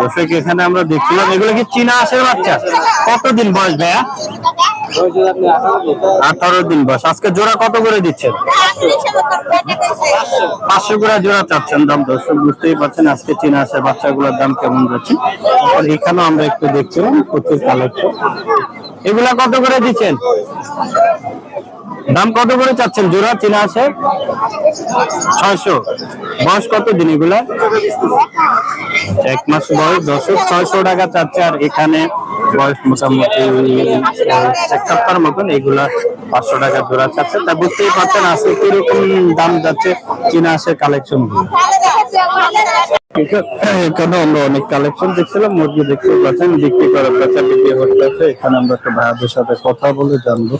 দর্শক, এখানে আমরা দেখছিলাম, এগুলো কি চীনা হাঁসের বাচ্চা? কতদিন বয়স ভাইয়া? আঠারো দিন বয়স। আজকে জোড়া কত করে দিচ্ছেন? পাঁচশো করে জোড়া চাচ্ছেন দাম। দর্শক, বুঝতেই পারছেন আজকে চীনা হাঁসের বাচ্চাগুলোর দাম কেমন যাচ্ছে। এখানেও আমরা একটু দেখছিলাম, প্রচুর কালেকশন এগুলা কত করে দিচ্ছেন? দাম কত করে চাচ্ছেন? জোড়া, চীনা হাঁসের ছয়শো। বয়স কত দিন এগুলা? এক মাস বয়স দশক ছয়শো টাকা চাচ্ছে। আর এখানে বয়স মোটামুটি এক সপ্তাহের মতন এগুলা পাঁচশো টাকা জোড়া চাচ্ছে। তা বুঝতেই পারছেন, আজকে কীরকম দাম যাচ্ছে, চীনা হাঁসের কালেকশন এখানে আমরা অনেক কালেকশন দেখছিলাম, মুরগি দেখতে পাচ্ছেন, বিক্রি করার কাছে বিক্রি হচ্ছে, এখানে আমরা একটা ভাইয়াদের সাথে কথা বলে জানব।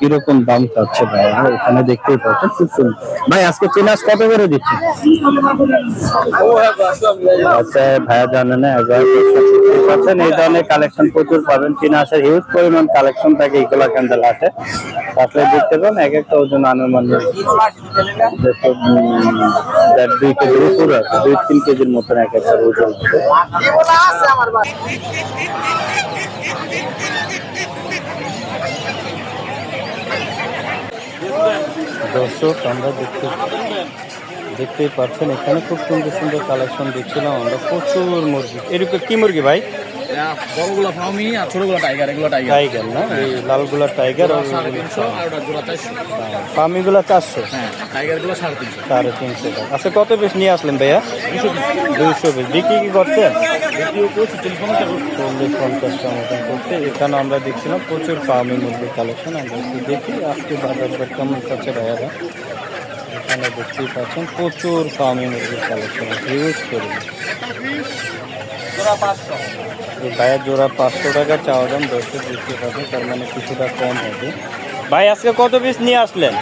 কীরকম দাম চাচ্ছে ভাইয়া এখানে দেখতেই পাচ্ছেন খুব সুন্দর। ভাই, আজকে চীনা হাঁস কত করে দিচ্ছে? আচ্ছা ভাইয়া জানে না পাচ্ছেন এই ধরনের কালেকশন প্রচুর পাবেন। চীনা হাঁসের হিউজ পরিমাণ কালেকশন থাকে ইকোলা ক্যান্ডেল হাটে। আসলে দেখতে পান, এক একটা ওজন আনুমানিক দুই কেজির উপরে আছে, দুই তিন কেজির মতন এক একটা ওজন দর্শক, আমরা দেখতে দেখতেই পাচ্ছেন, এখানে খুব সুন্দর সুন্দর কালেকশন দেখছিলাম আমরা। প্রচুর মুরগি। এরকম কি মুরগি ভাই? বড়গুলো ফার্মি আর ছোটগুলো টাইগার এগুলো টাইগার টাইগার না? এই লালগুলা টাইগার সাড়ে তিনশো আর ওটা জোড়া চারশো। ফার্মিগুলা চারশো? হ্যাঁ টাইগারগুলো সাড়ে তিনশো। সাড়ে তিনশো আচ্ছা কত পিস নিয়ে আসলেন ভাইয়া? দুশো পিস দুইশো পিস বিক্রি কি করছি চল্লিশ পঞ্চাশটা মতন করছে এখানে আমরা দেখছিলাম প্রচুর ফার্মি মুরগির কালেকশন। আমরা একটু দেখি আজকে বাজার দর কেমন চাচ্ছে ভাইয়ারা। এখানে দেখতেই পাচ্ছেন প্রচুর ফার্মি মুরগির কালেকশন। হিউজ পরিমাণ। জোড়া পাঁচশো। এই ভাইয়ের জোড়া পাঁচশো টাকা চাওয়া দাম দশশো দেখতে পাচ্ছেন তার মানে কিছুটা কম হবে। ভাই, আজকে কত পিস নিয়ে আসলেন?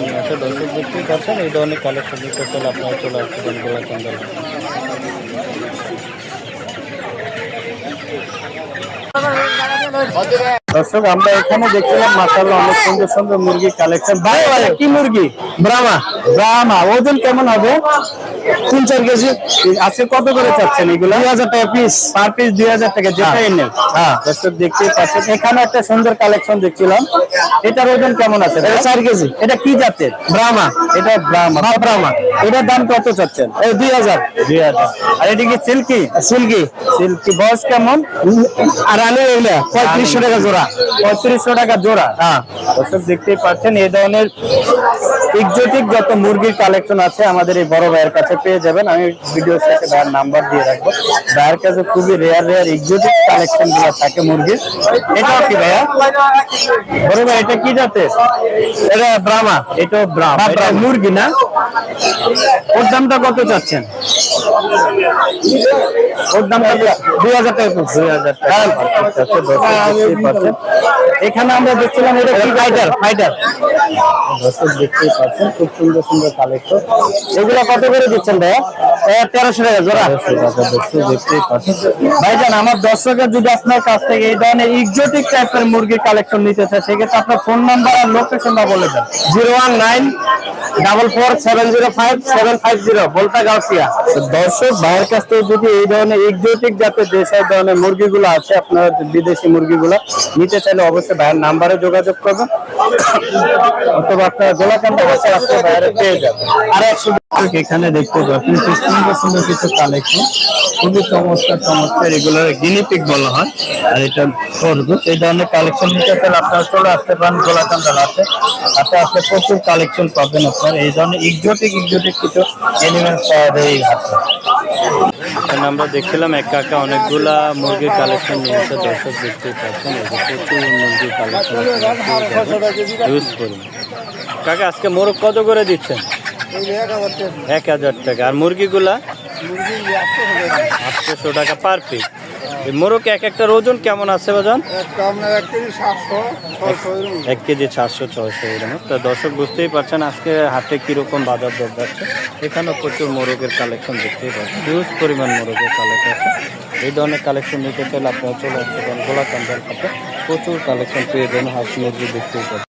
নিয়ে এই ধরনের কালেকশন দিতে চলে আপনারা চলে আসছেন। গোলা চন্দ্র দর্শক আমরা এখানে দেখছিলাম মাসাল্লাহ অনেক সুন্দর সুন্দর মুরগি কালেকশন ভাই ভাই কি মুরগি? ব্রাহ্মা। ব্রাহ্মা ওজন কেমন হবে? তিন চার কেজি। আজকে কত করে চাচ্ছেন এগুলো? দুই হাজার টাকা পিস পার পিস দুই হাজার টাকা যেটা এনে হ্যাঁ। দর্শক দেখতেই পাচ্ছেন এখানে একটা সুন্দর কালেকশন দেখছিলাম। এটার ওজন কেমন আছে? চার কেজি। এটা কি জাতের? ব্রাহ্মা। এটা ব্রাহ্মা। বা ব্রাহ্মা। এটার দাম কত চাচ্ছেন? এই দুই হাজার। দুই হাজার। আর এটা কি সিল্কি? সিল্কি। সিল্কি। বয়স কেমন? আর আলু এগুলা পঁয়ত্রিশশো টাকা জোড়া। পঁয়ত্রিশশো টাকা জোড়া। হ্যাঁ দর্শক দেখতেই পাচ্ছেন এই ধরনের এক্সোটিক যত মুরগির কালেকশন আছে আমাদের এই বড় ভাইয়ের কাছে পেয়ে যাবেন। আমি ভিডিও সাথে ভাইয়ের নাম্বার দিয়ে রাখব। ভাইয়ের কাছে খুবই রেয়ার রেয়ার এক্সোটিক কালেকশনগুলো থাকে মুরগির। এটাও কি ভাইয়া? বড় ভাই এটা কি জাতের? এটা ব্রাহ্মা। এটা ব্রাহ্মা মুরগি না? ওর দামটা কত চাচ্ছেন? ওর দামটা দুই হাজার টাকা দুই হাজার টাকা। আচ্ছা, পাচ্ছেন। এখানে আমরা দেখছিলাম এটা কি ফাইটার ফাইটার দর্শক দেখতেই পাচ্ছেন খুব সুন্দর সুন্দর কালেকশন এগুলো কত করে দিচ্ছেন ভাইয়া? তেরোশো টাকা জোড়া। দেখতেই পাচ্ছেন। ভাইজান আমার দর্শকের যদি আপনার কাছ থেকে এই ধরনের এক্সোটিক টাইপের মুরগির কালেকশন নিতে চায় সেক্ষেত্রে আপনার ফোন নাম্বার আর লোকেশনটা বলে দেন। Zero one nine double four seven zero five seven five zero বলতা গাউসিয়া। দর্শক ভাইয়ের কাছ থেকে যদি এই ধরনের এক্সোটিক জাতের সব ধরনের মুরগিগুলো আছে আপনার বিদেশি মুরগিগুলো নিতে চাইলে অবশ্যই ভাইয়ের নাম্বারে যোগাযোগ করবেন। অথবা আপনার গোলাকান্ড বসে আসতে বাইরে পেয়ে যাবেন। আর এখানে দেখতে পাচ্ছেন সুন্দর সুন্দর কিছু কালেকশন খুবই চমৎকার চমৎকার এগুলো গিনিপিক বলা হয়। আর এটা খরগোশ এই ধরনের কালেকশন নিতে চাইলে আপনারা চলে আসতে পারেন গোলাকান্ড হাতে হাতে আসলে প্রচুর কালেকশন পাবেন আপনার। এই ধরনের এক্সোটিক এক্সোটিক কিছু এনিমেল পাওয়া যায় এই হাতে আমরা দেখছিলাম এক কাকা অনেকগুলা মুরগির কালেকশন নিয়ে এসে দর্শক দেখতে পাচ্ছেন। মুরগির কালেকশন ইউজ করুন কাকা, আজকে মোরগ কত করে দিচ্ছেন? এক হাজার টাকা। আর মুরগিগুলা? আটশোশো টাকা পার পিস মোরগ এক একটা ওজন কেমন আছে ওজন এক কেজি সাতশো ছয়শো এরকম। তো দর্শক বুঝতেই পারছেন আজকে হাটে কীরকম বাজার দর যাচ্ছে। এখানেও প্রচুর মোরগের কালেকশন দেখতেই পাচ্ছেন। হিউজ পরিমাণ মোরগের কালেকশন আছে। এই ধরনের কালেকশন নিতে চাইলে আপনারা চলে আসতে পারেন গোলা কান্দার হাটে। প্রচুর কালেকশন পেয়ে যাবেন হাঁস মুরগি দেখতেই পাচ্ছেন।